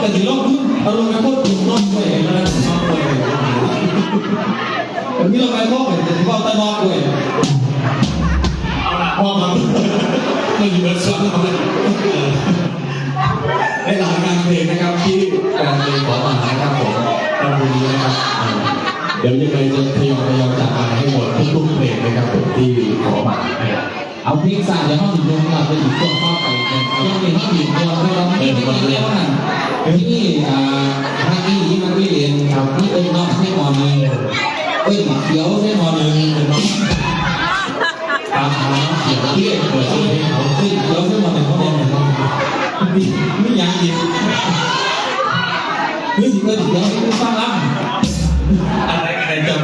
แต่ถึงรอบนู้นเอาลงไปโคตรถูกรอบด้วยนะรอบด้วยแต่ที่เราไปโคตรแต่ถึงรอบตะนอกด้วยเอาละพ่อมาไม่อยู่กับซ้อนเอาเลยได้หลายงานเพลงนะครับที่การเพลงขอมานะครับผมตอนนี้นะครับเดี๋ยวยังไงจะทยอยทยอยจัดมาให้หมดทุกๆเพลงนะครับผมที่ขอมานะครับ เอาเพลงสายแล้วห้องถึงลงมาไปอีกตัวข้าไปเนี่ยยังมีห้องอีกตัวเพราะเราไม่ได้เรียกว่าที่อ่าทางนี้มันไม่เรียนครับที่เป็นน้องให้มอนึงเอ้ยเขียวให้มอนึงเป็นน้องตามหาเขียวเที่ยงเปิดชื่อให้เขาเอ้ยเขียวให้มอนึงเขาเรียนอะไรไมีไม่ยังอีกเฮ้ยเฮ้ยเดี๋ยวให้ฟังล่ำอะไรอะไรจะ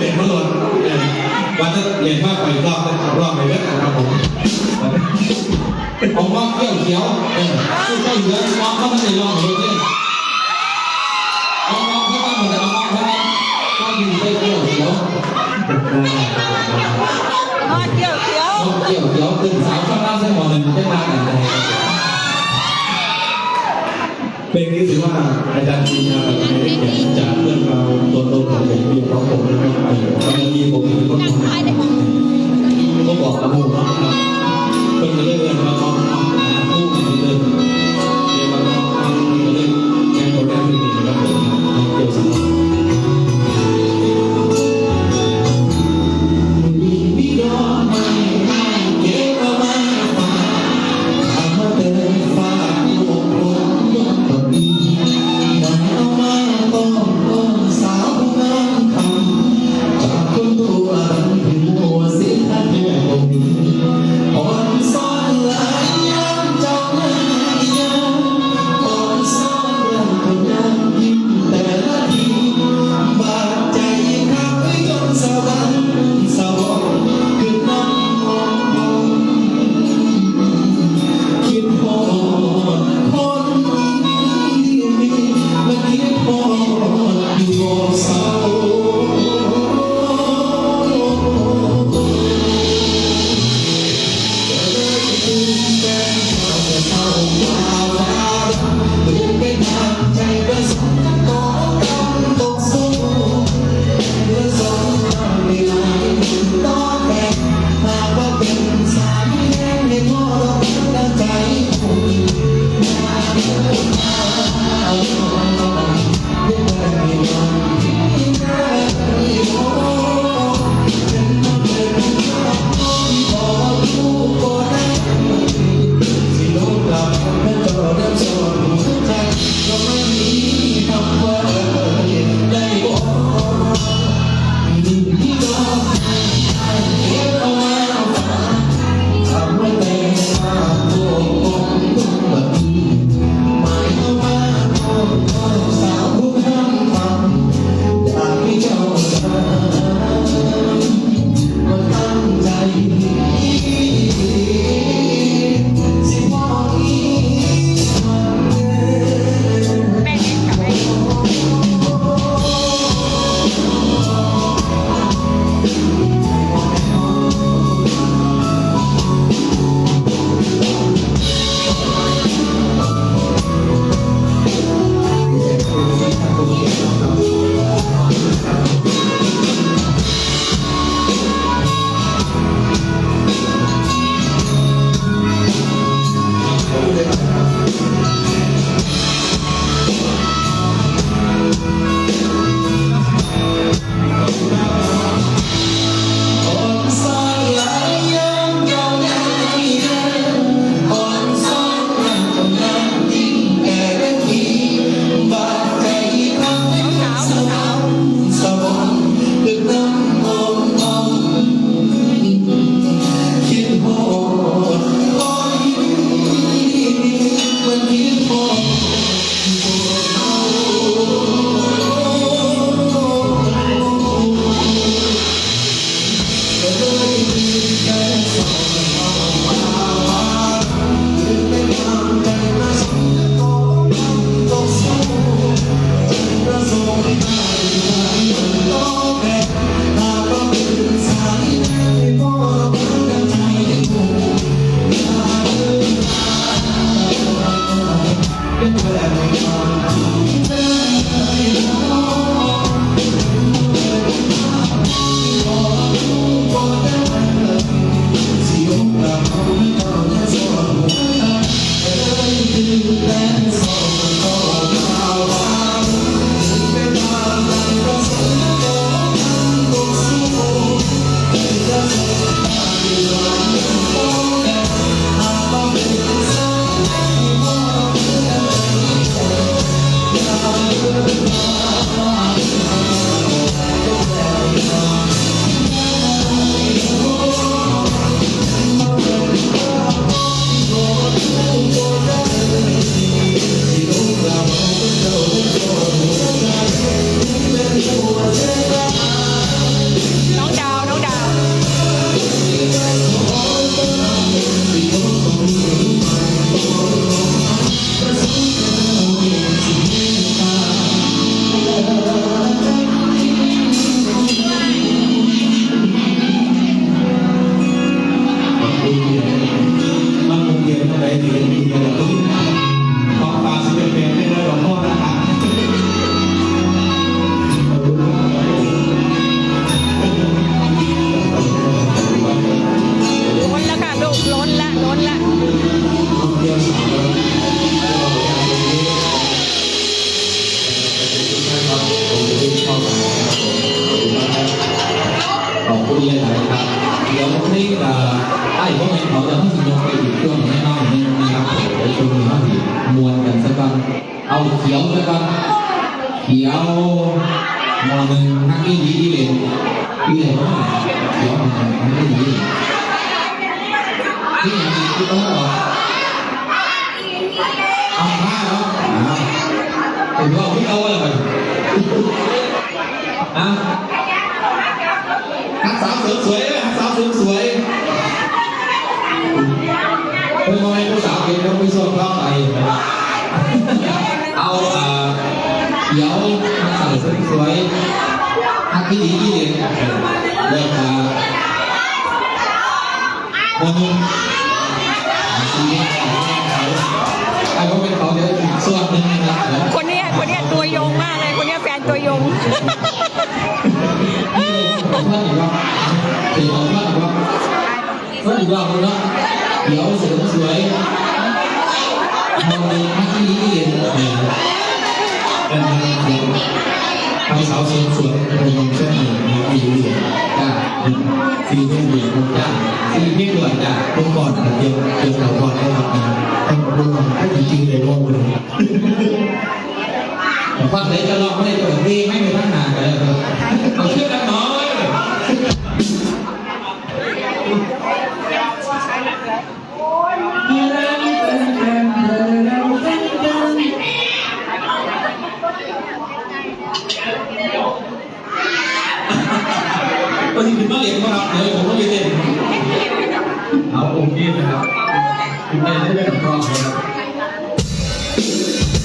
เรียนมาหล่น ว่าจะเรียนมากไปรอบเป็รอบไปเรื่อยครับผมผมว่าเกี่ยวเขียวเออสู้ก็เหลือมองก็ไม่ได้ลองเลยเนี่ยเอามองเข้ามาเหมือนเอามองเข้ามาก็อยู่ได้เกี่ยวเขียวมาเกี่ยวเขียวมองเกี่ยวเขียวตื่นสาวข้างล่างใส่หมอหนึ่งได้มากันเลยเพลงนี้ถือว่าอาจารย์ปีชาไม่ได้เขียนจากเรื่องราวตัวตนี้กับไอ้พวกนี้เขาจะต้องยกไปอีกเครื่องแน่นอนนี่นะครับเดี๋ยวช่วงนี้เขาสิมวนกันสักกันเอาเขียวสักกันเขียวมอหนึ่งนักอีดีดีเลยดีเลยว่าเขียวมอหนึ่งนักอีดีนี่อย่างนี้คือต้องบอกเอาผ้าเนาะถึงว่าไม่เอาอะไรอะนักสาวสริมสวยนักสาว เสริมสวยเป็นมวยผู้สาวเก่งแล้วไม่ส่วนเข้าไปเอาเดี๋ยวนักสาวเสริมสวยนักที่ดีที่เด่นเลิกมมาคนนึ พียงด่วนจ้าทุกก่อนเดี๋ยวเดี๋ยวเราก่อนได้ครับนะต้องดูให้จริงๆเลยว่ามันฟังเลยจะลองไม่ได้จะแบบนี้ไม่มีปัญหากันเลย